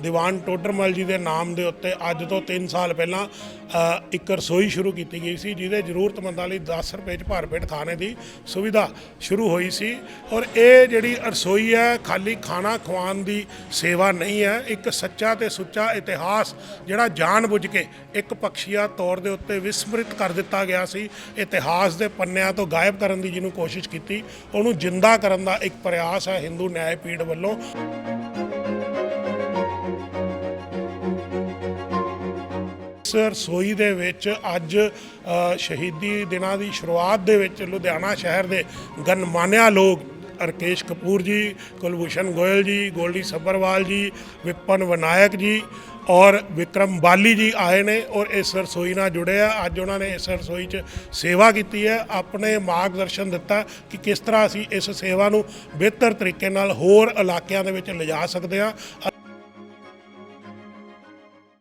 ਦੀਵਾਨ ਟੋਡਰਮਲ ਜੀ ਦੇ ਨਾਮ ਦੇ ਉੱਤੇ ਅੱਜ ਤੋਂ 3 ਸਾਲ ਪਹਿਲਾਂ ਇੱਕ ਰਸੋਈ ਸ਼ੁਰੂ ਕੀਤੀ ਗਈ ਸੀ, ਜਿਹਦੇ ਜ਼ਰੂਰਤਮੰਦਾਂ ਲਈ 10 ਰੁਪਏ 'ਚ ਭਰ ਪੇਟ ਖਾਣੇ ਦੀ ਸੁਵਿਧਾ ਸ਼ੁਰੂ ਹੋਈ ਸੀ। ਔਰ ਇਹ ਜਿਹੜੀ ਰਸੋਈ ਹੈ, ਖਾਲੀ ਖਾਣਾ ਖਵਾਉਣ ਦੀ ਸੇਵਾ ਨਹੀਂ ਹੈ, ਇੱਕ ਸੱਚਾ ਤੇ ਸੁੱਚਾ ਇਤਿਹਾਸ ਜਿਹੜਾ ਜਾਣਬੁੱਝ ਕੇ ਇੱਕ ਪਖਸ਼ੀਆ ਤੌਰ ਦੇ ਉੱਤੇ ਵਿਸਮ੍ਰਿਤ ਕਰ ਦਿੱਤਾ ਗਿਆ ਸੀ। ਇਤਿਹਾਸ ਦੇ ਪੰਨਿਆਂ ਤੋਂ ਗਾਇਬ ਕਰਨ ਦੀ ਜਿਹਨੂੰ ਕੋਸ਼ਿਸ਼ ਕੀਤੀ, ਉਹਨੂੰ ਜਿੰਦਾ ਕਰਨ ਦਾ ਇੱਕ ਪ੍ਰਯਾਸ ਹੈ ਹਿੰਦੂ ਨਿਆਏ ਪੀੜ ਵੱਲੋਂ। ਇਸ ਰਸੋਈ ਦੇ ਵਿੱਚ ਅੱਜ ਸ਼ਹੀਦੀ ਦਿਨਾਂ ਦੀ ਸ਼ੁਰੂਆਤ ਦੇ ਵਿੱਚ ਲੁਧਿਆਣਾ ਸ਼ਹਿਰ ਦੇ ਗਨਮਾਨਿਆ ਲੋਕ ਰਕੇਸ਼ ਕਪੂਰ ਜੀ, ਕੁਲਭੂਸ਼ਣ ਗੋਇਲ ਜੀ, ਗੋਲਡੀ ਸੱਬਰਵਾਲ ਜੀ, ਵਿਪਨ ਵਿਨਾਇਕ ਜੀ ਔਰ ਵਿਕਰਮ ਬਾਲੀ ਜੀ ਆਏ ਨੇ ਔਰ ਇਸ ਰਸੋਈ ਨਾਲ ਜੁੜੇ ਆ। ਅੱਜ ਉਹਨਾਂ ਨੇ ਇਸ ਰਸੋਈ 'ਚ ਸੇਵਾ ਕੀਤੀ ਹੈ। ਆਪਣੇ ਮਾਰਗਦਰਸ਼ਨ ਦਿੱਤਾ ਕਿ ਕਿਸ ਤਰ੍ਹਾਂ ਅਸੀਂ ਇਸ ਸੇਵਾ ਨੂੰ ਬਿਹਤਰ ਤਰੀਕੇ ਨਾਲ ਹੋਰ ਇਲਾਕਿਆਂ ਦੇ ਵਿੱਚ ਲਿਜਾ ਸਕਦੇ ਹਾਂ।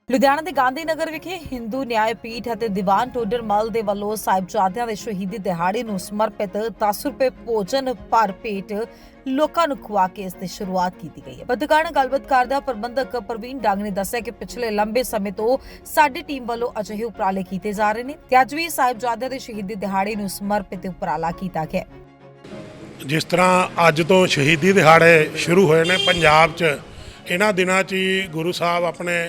ਲੁਧਿਆਣਾ ਦੇ ਗਾਂਧੀ ਨਗਰ ਵਿਖੇ ਹਿੰਦੂ ਨਿਆਂ ਪੀਠ ਅਤੇ ਦੀਵਾਨ ਟੋਡਰਮਲ ਦੇ ਵੱਲੋਂ ਸਾਹਿਬਜ਼ਾਦਿਆਂ ਦੇ ਸ਼ਹੀਦੀ ਦਿਹਾੜੇ ਨੂੰ ਸਮਰਪਿਤ 10 ਰੁਪਏ ਭੋਜਨ ਭਰ ਪੇਟ ਲੋਕਾਂ ਨੂੰ ਖਵਾ ਕੇ ਇਸ ਦੀ ਸ਼ੁਰੂਆਤ ਕੀਤੀ ਗਈ ਹੈ। ਪੱਤਰਕਾਰ ਨਾਲ ਗੱਲਬਾਤ ਕਰਦਿਆਂ ਪ੍ਰਬੰਧਕ ਪ੍ਰਵੀਨ ਡੰਗ ਨੇ ਦੱਸਿਆ ਕਿ ਪਿਛਲੇ ਲੰਬੇ ਸਮੇਂ ਤੋਂ ਸਾਡੀ ਟੀਮ ਵੱਲੋਂ ਅਜਿਹੇ ਉਪਰਾਲੇ ਕੀਤੇ ਜਾ ਰਹੇ ਨੇ ਤੇ ਅੱਜ ਵੀ ਸਾਹਿਬਜ਼ਾਦਿਆਂ ਦੇ ਸ਼ਹੀਦੀ ਦਿਹਾੜੇ ਨੂੰ ਸਮਰਪਿਤ ਉਪਰਾਲਾ ਕੀਤਾ ਗਿਆ ਜਿਸ ਤਰ੍ਹਾਂ ਅੱਜ ਤੋਂ ਸ਼ਹੀਦੀ ਦਿਹਾੜੇ ਸ਼ੁਰੂ ਹੋਏ ਨੇ, ਪੰਜਾਬ 'ਚ ਇਹਨਾਂ ਦਿਨਾਂ 'ਚ ਹੀ ਗੁਰੂ ਸਾਹਿਬ ਆਪਣੇ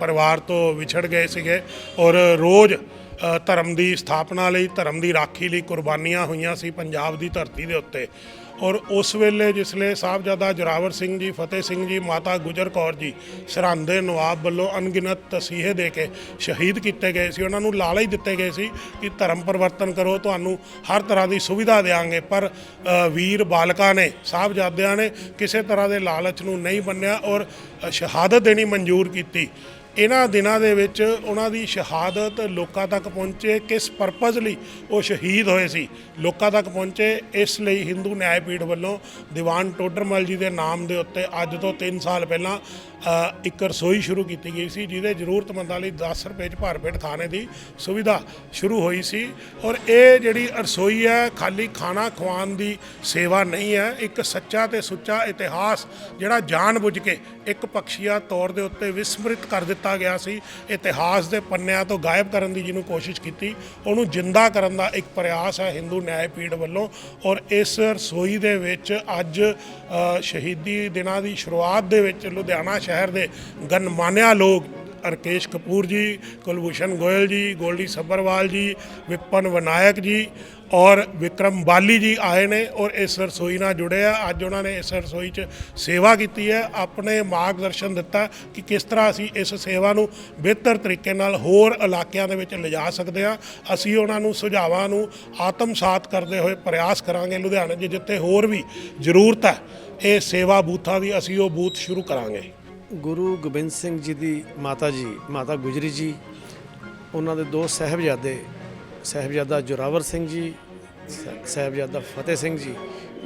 ਪਰਿਵਾਰ ਤੋਂ ਵਿਛੜ ਗਏ ਸੀਗੇ ਔਰ ਰੋਜ਼ ਧਰਮ ਦੀ ਸਥਾਪਨਾ ਲਈ, ਧਰਮ ਦੀ ਰਾਖੀ ਲਈ ਕੁਰਬਾਨੀਆਂ ਹੋਈਆਂ ਸੀ ਪੰਜਾਬ ਦੀ ਧਰਤੀ ਦੇ ਉੱਤੇ। ਔਰ ਉਸ ਵੇਲੇ ਜਿਸਲੇ ਸਾਹਿਬਜ਼ਾਦਾ ਜੋਰਾਵਰ ਸਿੰਘ ਜੀ, ਫਤਿਹ ਸਿੰਘ ਜੀ, ਮਾਤਾ ਗੁਜਰ ਕੌਰ ਜੀ ਸਰਹੰਦੇ ਦੇ ਨਵਾਬ ਵੱਲੋਂ ਅਣਗਿਣਤ ਤਸੀਹੇ ਦੇ ਕੇ ਸ਼ਹੀਦ ਕੀਤੇ ਗਏ ਸੀ, ਉਹਨਾਂ ਨੂੰ ਲਾਲਚ ਦਿੱਤੇ ਗਏ ਸੀ ਕਿ ਧਰਮ ਪਰਿਵਰਤਨ ਕਰੋ, ਤੁਹਾਨੂੰ ਹਰ ਤਰ੍ਹਾਂ ਦੀ ਸੁਵਿਧਾ ਦੇਵਾਂਗੇ ਪਰ ਵੀਰ ਬਾਲਕਾਂ ਨੇ, ਸਾਹਿਬਜ਼ਾਦਿਆਂ ਨੇ ਕਿਸੇ ਤਰ੍ਹਾਂ ਦੇ ਲਾਲਚ ਨੂੰ ਨਹੀਂ ਮੰਨਿਆ ਔਰ ਸ਼ਹਾਦਤ ਦੇਣੀ ਮਨਜ਼ੂਰ ਕੀਤੀ। ਇਹਨਾਂ ਦਿਨਾਂ ਦੇ ਵਿੱਚ ਉਹਨਾਂ ਦੀ ਸ਼ਹਾਦਤ ਲੋਕਾਂ ਤੱਕ ਪਹੁੰਚੇ, ਕਿਸ ਪਰਪਸ ਲਈ ਉਹ ਸ਼ਹੀਦ ਹੋਏ ਸੀ। ਲੋਕਾਂ ਤੱਕ ਪਹੁੰਚੇ, ਇਸ ਲਈ ਹਿੰਦੂ ਨਿਆਏ ਪੀਠ ਵੱਲੋਂ ਦੀਵਾਨ ਟੋਡਰਮਲ ਜੀ ਦੇ ਨਾਮ ਦੇ ਉੱਤੇ ਅੱਜ ਤੋਂ 3 ਸਾਲ ਪਹਿਲਾਂ ਇੱਕ ਰਸੋਈ ਸ਼ੁਰੂ ਕੀਤੀ ਗਈ ਸੀ, ਜਿਹਦੇ ਜ਼ਰੂਰਤਮੰਦਾਂ ਲਈ 10 ਰੁਪਏ 'ਚ ਭਰ ਪੇਟ ਖਾਣੇ ਦੀ ਸੁਵਿਧਾ ਸ਼ੁਰੂ ਹੋਈ ਸੀ। ਔਰ ਇਹ ਜਿਹੜੀ ਰਸੋਈ ਹੈ, ਖਾਲੀ ਖਾਣਾ ਖਵਾਉਣ ਦੀ ਸੇਵਾ ਨਹੀਂ ਹੈ, ਇੱਕ ਸੱਚਾ ਤੇ ਸੁੱਚਾ ਇਤਿਹਾਸ ਜਿਹੜਾ ਜਾਣਬੁੱਝ ਕੇ ਇੱਕ ਪਖਸ਼ੀਆ ਤੌਰ ਦੇ ਉੱਤੇ ਵਿਸਮ੍ਰਿਤ ਕਰ ਦਿੱਤਾ ਗਿਆ ਸੀ। ਇਤਿਹਾਸ ਦੇ ਪੰਨਿਆਂ ਤੋਂ ਗਾਇਬ ਕਰਨ ਦੀ ਜਿਹਨੂੰ ਕੋਸ਼ਿਸ਼ ਕੀਤੀ, ਉਹਨੂੰ ਜਿੰਦਾ ਕਰਨ ਦਾ ਇੱਕ ਪ੍ਰਯਾਸ ਹੈ ਹਿੰਦੂ ਨਿਆਂ ਪੀੜ ਵੱਲੋਂ। ਔਰ ਇਸ ਰਸੋਈ ਦੇ ਵਿੱਚ ਅੱਜ ਸ਼ਹੀਦੀ ਦਿਨਾਂ ਦੀ ਸ਼ੁਰੂਆਤ ਦੇ ਵਿੱਚ ਲੁਧਿਆਣਾ ਸ਼ਹਿਰ ਦੇ ਗਨਮਾਨਿਆ ਲੋਕ ਅਰਕੇਸ਼ ਕਪੂਰ ਜੀ, ਕੁਲਭੂਸ਼ਣ ਗੋਇਲ ਜੀ, ਗੋਲਡੀ ਸੱਬਰਵਾਲ ਜੀ, ਵਿਪਨ ਵਿਨਾਇਕ ਜੀ ਔਰ ਵਿਕਰਮ ਬਾਲੀ ਜੀ ਆਏ ਨੇ ਔਰ ਇਸ ਰਸੋਈ ਨਾਲ ਜੁੜੇ ਆ। ਅੱਜ ਉਹਨਾਂ ਨੇ ਇਸ ਰਸੋਈ 'ਚ ਸੇਵਾ ਕੀਤੀ ਹੈ। ਆਪਣੇ ਮਾਰਗਦਰਸ਼ਨ ਦਿੱਤਾ ਕਿ ਕਿਸ ਤਰ੍ਹਾਂ ਅਸੀਂ ਇਸ ਸੇਵਾ ਨੂੰ ਬਿਹਤਰ ਤਰੀਕੇ ਨਾਲ ਹੋਰ ਇਲਾਕਿਆਂ ਦੇ ਵਿੱਚ ਲਿਜਾ ਸਕਦੇ ਹਾਂ। ਅਸੀਂ ਉਹਨਾਂ ਨੂੰ ਸੁਝਾਵਾਂ ਨੂੰ ਆਤਮਸਾਤ ਕਰਦੇ ਹੋਏ ਪ੍ਰਯਾਸ ਕਰਾਂਗੇ ਲੁਧਿਆਣੇ 'ਚ, ਜਿੱਥੇ ਹੋਰ ਵੀ ਜ਼ਰੂਰਤ ਹੈ, ਇਹ ਸੇਵਾ ਬੂਥਾਂ ਦੀ ਅਸੀਂ ਉਹ ਬੂਥ ਸ਼ੁਰੂ ਕਰਾਂਗੇ। ਗੁਰੂ ਗੋਬਿੰਦ ਸਿੰਘ ਜੀ ਦੀ ਮਾਤਾ ਜੀ, ਮਾਤਾ ਗੁਜਰੀ ਜੀ, ਉਹਨਾਂ ਦੇ ਦੋ ਸਹਿਬਜ਼ਾਦੇ, ਸਹਿਬਜ਼ਾਦਾ ਜੋਰਾਵਰ ਸਿੰਘ ਜੀ ਸ- ਸਹਿਬਜ਼ਾਦਾ ਫਤਿਹ ਸਿੰਘ ਜੀ,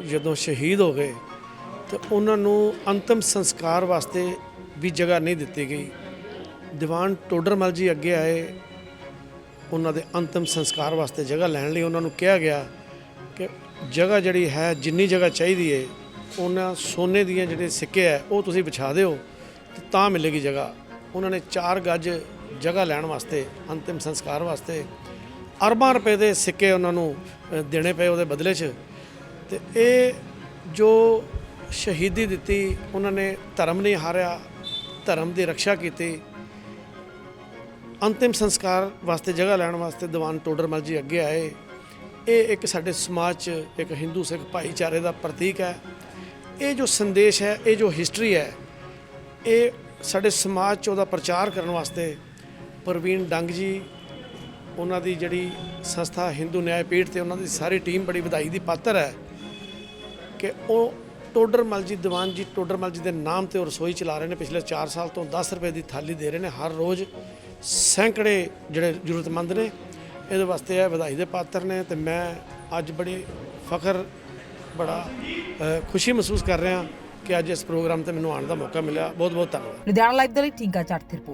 ਜਦੋਂ ਸ਼ਹੀਦ ਹੋ ਗਏ, ਤੇ ਉਹਨਾਂ ਨੂੰ ਅੰਤਮ ਸੰਸਕਾਰ ਵਾਸਤੇ ਵੀ ਜਗ੍ਹਾ ਨਹੀਂ ਦਿੱਤੀ ਗਈ। ਦੀਵਾਨ ਟੋਡਰਮਲ ਜੀ ਅੱਗੇ ਆਏ, ਉਹਨਾਂ ਦੇ ਅੰਤਮ ਸੰਸਕਾਰ ਵਾਸਤੇ ਜਗ੍ਹਾ ਲੈਣ ਲਈ ਉਹਨਾਂ ਨੂੰ ਕਿਹਾ ਗਿਆ ਕਿ ਜਗ੍ਹਾ ਜਿਹੜੀ ਹੈ, ਜਿੰਨੀ ਜਗ੍ਹਾ ਚਾਹੀਦੀ ਹੈ, ਉਹਨਾਂ ਸੋਨੇ ਦੀਆਂ ਜਿਹੜੇ ਸਿੱਕੇ ਹੈ, ਉਹ ਤੁਸੀਂ ਵਿਛਾ ਦਿਓ। ਤੇ ਤਾਂ ਮਿਲੇਗੀ ਜਗ੍ਹਾ। ਉਹਨਾਂ ਨੇ 4 ਗੱਜ ਜਗ੍ਹਾ ਲੈਣ ਵਾਸਤੇ, ਅੰਤਿਮ ਸੰਸਕਾਰ ਵਾਸਤੇ ਅਰਬਾਂ ਰੁਪਏ ਦੇ ਸਿੱਕੇ ਉਹਨਾਂ ਨੂੰ ਦੇਣੇ ਪਏ ਉਹਦੇ ਬਦਲੇ 'ਚ। ਤੇ ਇਹ ਜੋ ਸ਼ਹੀਦੀ ਦਿੱਤੀ, ਉਹਨਾਂ ਨੇ ਧਰਮ ਨਹੀਂ ਹਾਰਿਆ, ਧਰਮ ਦੀ ਰੱਖਿਆ ਕੀਤੀ। ਅੰਤਿਮ ਸੰਸਕਾਰ ਵਾਸਤੇ ਜਗ੍ਹਾ ਲੈਣ ਵਾਸਤੇ ਦੀਵਾਨ ਟੋਡਰਮਲ ਜੀ ਅੱਗੇ ਆਏ। ਇਹ ਇੱਕ ਸਾਡੇ ਸਮਾਜ 'ਚ ਇੱਕ ਹਿੰਦੂ ਸਿੱਖ ਭਾਈਚਾਰੇ ਦਾ ਪ੍ਰਤੀਕ ਹੈ। ਇਹ ਜੋ ਸੰਦੇਸ਼ ਹੈ, ਇਹ ਜੋ ਹਿਸਟਰੀ ਹੈ ਇਹ ਸਾਡੇ ਸਮਾਜ 'ਚ ਉਹਦਾ ਪ੍ਰਚਾਰ ਕਰਨ ਵਾਸਤੇ ਪ੍ਰਵੀਨ ਡੰਗ ਜੀ, ਉਹਨਾਂ ਦੀ ਜਿਹੜੀ ਸੰਸਥਾ ਹਿੰਦੂ ਨਿਆਂ ਪੀਠ ਤੇ ਉਹਨਾਂ ਦੀ ਸਾਰੀ ਟੀਮ ਬੜੀ ਵਧਾਈ ਦੀ ਪਾਤਰ ਹੈ ਕਿ ਉਹ ਟੋਡਰਮਲ ਜੀ ਦੀਵਾਨ ਜੀ ਟੋਡਰਮਲ ਜੀ ਦੇ ਨਾਮ ਤੇ ਉਹ ਰਸੋਈ ਚਲਾ ਰਹੇ ਨੇ, ਪਿਛਲੇ 4 ਸਾਲ ਤੋਂ 10 ਰੁਪਏ ਦੀ ਥਾਲੀ ਦੇ ਰਹੇ ਨੇ, ਹਰ ਰੋਜ਼ ਸੈਂਕੜੇ ਜਿਹੜੇ ਜ਼ਰੂਰਤਮੰਦ ਨੇ, ਇਹਦੇ ਵਾਸਤੇ ਇਹ ਵਧਾਈ ਦੇ ਪਾਤਰ ਨੇ ਤੇ ਮੈਂ ਅੱਜ ਬੜੀ ਫਖਰ, ਬੜਾ ਖੁਸ਼ੀ ਮਹਿਸੂਸ ਕਰ ਰਿਹਾ ਕਿ ਅੱਜ ਇਸ ਪ੍ਰੋਗਰਾਮ ਤੇ ਮੈਨੂੰ ਆਉਣ ਦਾ ਮੌਕਾ ਮਿਲਿਆ। ਬਹੁਤ ਬਹੁਤ ਧੰਨਵਾਦ। ਲੁਧਿਆਣਾ ਲਾਈਵ ਦੇ ਲਈ ਟੀਗਾ ਚੜ੍ਹ ਦੀ ਰਿਪੋਰਟ।